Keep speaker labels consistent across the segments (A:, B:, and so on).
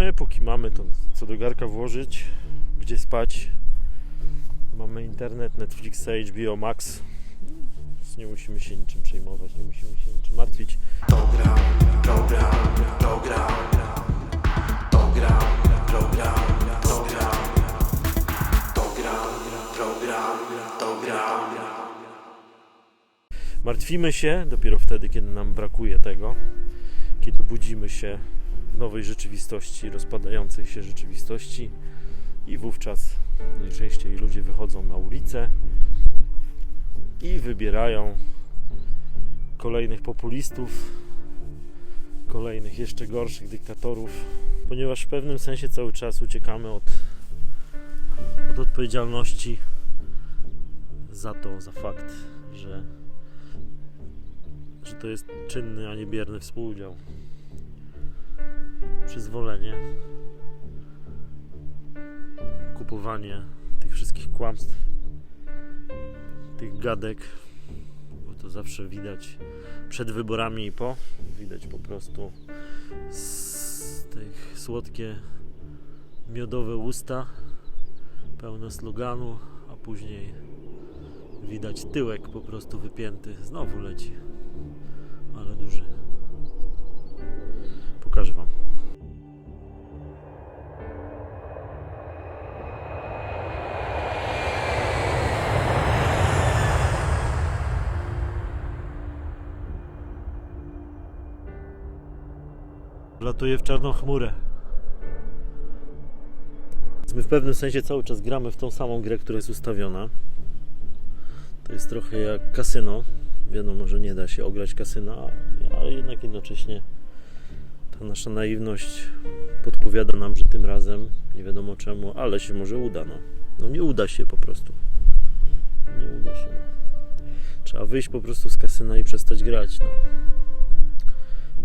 A: Czekamy, póki mamy to co do garka włożyć, gdzie spać. Mamy internet, Netflix, HBO Max. Więc nie musimy się niczym przejmować, nie musimy się niczym martwić.
B: Program, program, program, program, program, program, program, program, program.
A: Martwimy się dopiero wtedy, kiedy nam brakuje tego, kiedy budzimy się nowej rzeczywistości, rozpadającej się rzeczywistości i wówczas najczęściej ludzie wychodzą na ulicę i wybierają kolejnych populistów, kolejnych jeszcze gorszych dyktatorów, ponieważ w pewnym sensie cały czas uciekamy od, od odpowiedzialności za to, za fakt, że że to jest czynny, a nie bierny współudział. Przyzwolenie, kupowanie tych wszystkich kłamstw, tych gadek, bo to zawsze widać przed wyborami i po. Widać po prostu z tych słodkie, miodowe usta, pełne sloganu, a później widać tyłek po prostu wypięty. Znowu leci Latuje w czarną chmurę. My w pewnym sensie cały czas gramy w tą samą grę, która jest ustawiona. To jest trochę jak kasyno. Wiadomo, że nie da się ograć kasyna, ale jednak jednocześnie ta nasza naiwność podpowiada nam, że tym razem nie wiadomo czemu, ale się może uda. No, no nie uda się po prostu. Nie uda się. No. Trzeba wyjść po prostu z kasyna i przestać grać. No.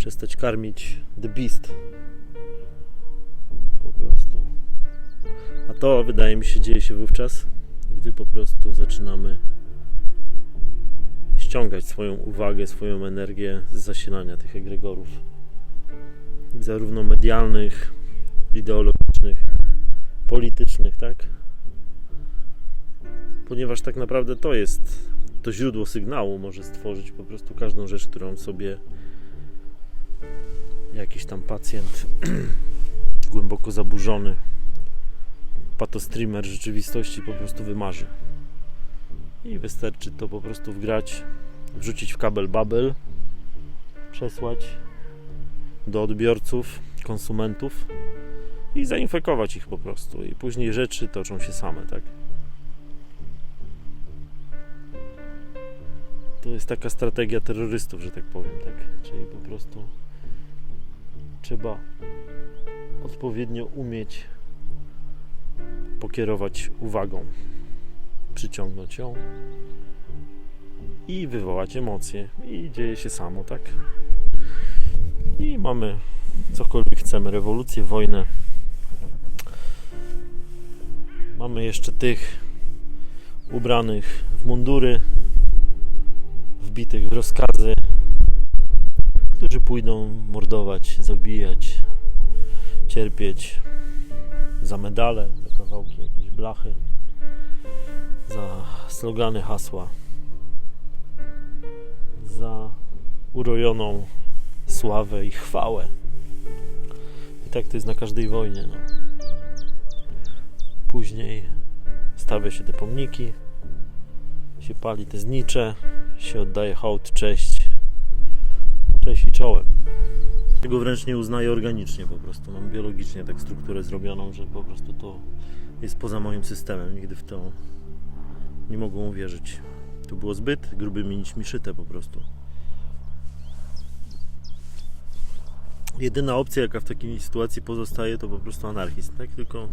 A: Przestać karmić The Beast. Po prostu. A to wydaje mi się dzieje się wówczas, gdy po prostu zaczynamy ściągać swoją uwagę, swoją energię z zasilania tych egregorów, zarówno medialnych, ideologicznych, politycznych, tak? Ponieważ tak naprawdę to jest to źródło sygnału, może stworzyć po prostu każdą rzecz, którą sobie jakiś tam pacjent głęboko zaburzony, patostreamer rzeczywistości po prostu wymarzy. I wystarczy to po prostu wgrać, wrzucić w kabel babel, przesłać do odbiorców, konsumentów i zainfekować ich po prostu. I później rzeczy toczą się same, tak? To jest taka strategia terrorystów, że tak powiem, tak? Czyli po prostu trzeba odpowiednio umieć pokierować uwagą przyciągnąć ją i wywołać emocje. I dzieje się samo, tak? I mamy cokolwiek chcemy, rewolucję, wojnę. Mamy jeszcze tych ubranych w mundury, wbitych w rozkazy, którzy pójdą mordować, zabijać, cierpieć za medale, za kawałki jakiejś blachy za slogany, hasła, za urojoną sławę i chwałę. I tak to jest na każdej wojnie. No. Później stawia się te pomniki, się pali te znicze, się oddaje hołd, cześć, cześć i czołem. Tego wręcz nie uznaję organicznie po prostu. Mam biologicznie tak strukturę zrobioną, że po prostu to jest poza moim systemem. Nigdy w to nie mogą uwierzyć. To było zbyt grubymi nićmi szyte po prostu. Jedyna opcja, jaka w takiej sytuacji pozostaje, to po prostu anarchizm, tak? Tylko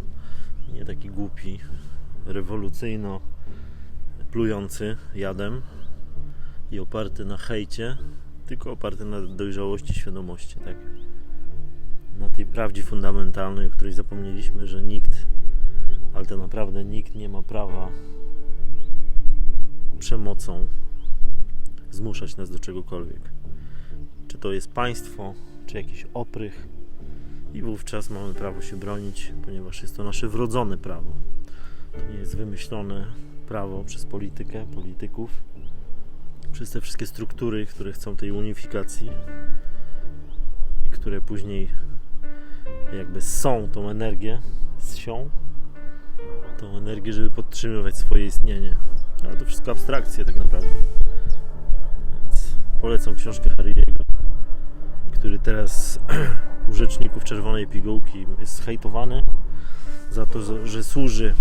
A: nie taki głupi, rewolucyjno plujący jadem i oparty na hejcie, tylko oparty na dojrzałości, świadomości, tak? Na tej prawdzie fundamentalnej, o której zapomnieliśmy, że nikt, ale to naprawdę nikt nie ma prawa przemocą zmuszać nas do czegokolwiek. Czy to jest państwo, czy jakiś oprych, i wówczas mamy prawo się bronić, ponieważ jest to nasze wrodzone prawo. To nie jest wymyślone prawo przez politykę, polityków, przez te wszystkie struktury, które chcą tej unifikacji i które później jakby są tą energię, sią tą energię, żeby podtrzymywać swoje istnienie. Ale to wszystko abstrakcje tak naprawdę. Więc polecam książkę Harry'ego, który teraz u rzeczników Czerwonej Pigułki jest hejtowany za to, że służy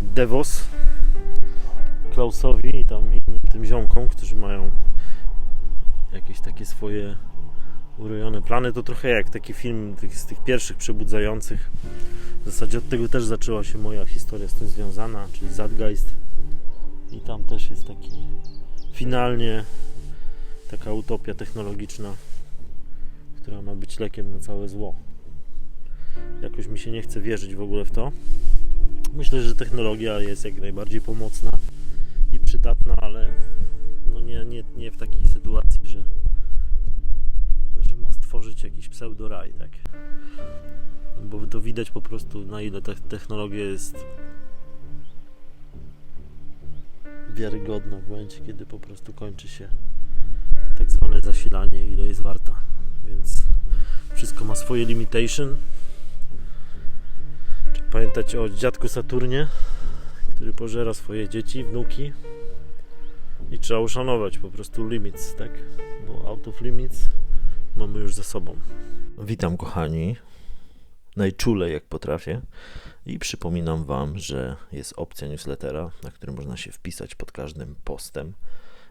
A: Devos Klausowi i tam innym tym ziomkom, którzy mają jakieś takie swoje urojone plany. To trochę jak taki film tych, z tych pierwszych przebudzających. W zasadzie od tego też zaczęła się moja historia z tym związana, czyli Zadgeist. I tam też jest taki finalnie taka utopia technologiczna, która ma być lekiem na całe zło. Jakoś mi się nie chce wierzyć w ogóle w to. Myślę, że technologia jest jak najbardziej pomocna przydatna, ale no nie, nie, nie w takiej sytuacji, że, że ma stworzyć jakiś pseudoraj, tak? Bo to widać po prostu na ile ta technologia jest wiarygodna w momencie, kiedy po prostu kończy się tak zwane zasilanie, ile jest warta. Więc wszystko ma swoje limitation. Trzeba pamiętać o dziadku Saturnie, który pożera swoje dzieci, wnuki trzeba uszanować po prostu limits, tak? Bo out of limits mamy już za sobą. Witam kochani, najczulej jak potrafię i przypominam Wam, że jest opcja newslettera, na który można się wpisać pod każdym postem.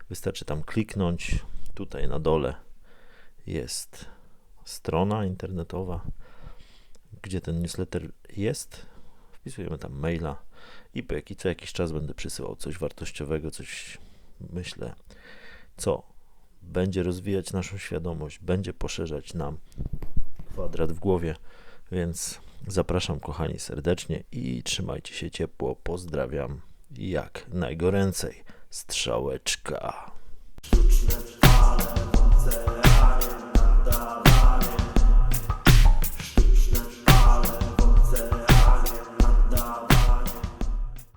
A: Wystarczy tam kliknąć, tutaj na dole jest strona internetowa, gdzie ten newsletter jest. Wpisujemy tam maila i po jaki, co jakiś czas będę przysyłał coś wartościowego, coś myślę, co będzie rozwijać naszą świadomość, będzie poszerzać nam kwadrat w głowie, więc zapraszam kochani serdecznie i trzymajcie się ciepło, pozdrawiam jak najgoręcej, strzałeczka.
B: Sztuczne